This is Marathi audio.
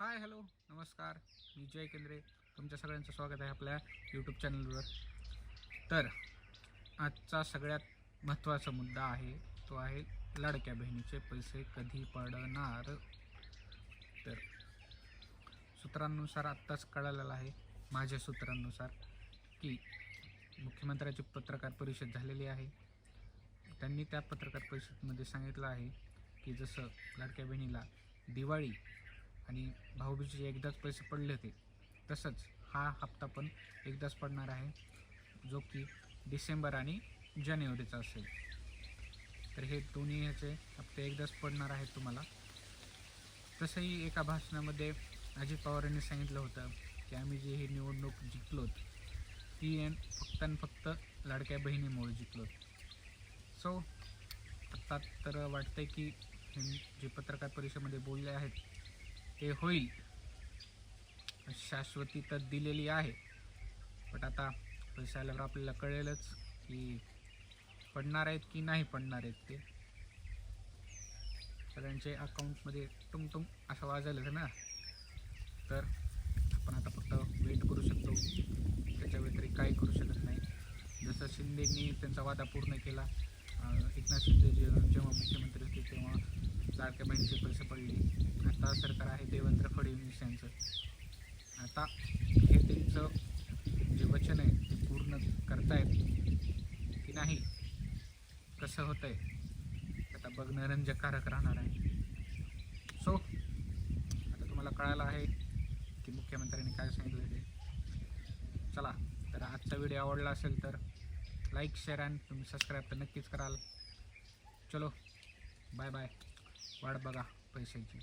हाय हॅलो नमस्कार. मी जय केंद्रे. तुमच्या सगळ्यांचं स्वागत आहे आपल्या यूट्यूब चॅनलवर तर आजचा सगळ्यात महत्त्वाचा मुद्दा आहे तो आहे लाडक्या बहिणीचे पैसे कधी पडणार? तर सूत्रांनुसार आत्ताच कळालेलं आहे माझ्या सूत्रांनुसार की मुख्यमंत्र्याची पत्रकार परिषद झालेली आहे. त्यांनी त्या पत्रकार परिषदेमध्ये सांगितलं आहे की जसं लाडक्या बहिणीला दिवाळी आणि भाऊबीजेचे एकदाच पैसे पडले होते. तसंच हा हप्ता पण एकदाच पडणार आहे जो की डिसेंबर आणि जानेवारीचा असेल. तर हे दोन्ही ह्याचे हप्ते एकदाच पडणार आहेत तुम्हाला. तसंही एका भाषणामध्ये अजित पवार यांनी सांगितलं होतं की आम्ही जी ही निवडणूक जिंकलोत ती एन- फक्त आणि फक्त लाडक्या बहिणीमुळे जिंकलोत. सो आत्ता तर वाटतंय की जे पत्रकार परिषदेमध्ये बोलले आहेत ते होईल. शाश्वती तर दिलेली आहे. बट आता पैसे आल्यावर आपल्याला कळेलच की पडणार आहेत की नाही पडणार आहेत ते. सगळ्यांचे अकाउंटमध्ये टुमटुम असं वाजायला ना. तर आपण आता फक्त वेट करू शकतो. त्याच्या व्यतिरिक्त काही करू शकत नाही. जसं शिंदेनी त्यांचा वादा पूर्ण केला. एकनाथ शिंदे जे जेव्हा मुख्यमंत्री होते तेव्हा लाडक्या बहिणीचे पैसे पडले आता सरकार आहे देवेंद्र फडणवीस यांचं. आता हे त्यांचं जे वचन आहे ते पूर्ण करतायत की नाही कसं होतंय आता बघणं रंजकारक राहणार आहे. सो आता तुम्हाला कळालं आहे की मुख्यमंत्र्यांनी काय सांगितलं ते. चला तर आजचा व्हिडिओ आवडला असेल तर लाईक शेअर आणि तुम्ही सबस्क्राईब तर नक्कीच कराल. चलो बाय बाय वाट बघा पैशाची.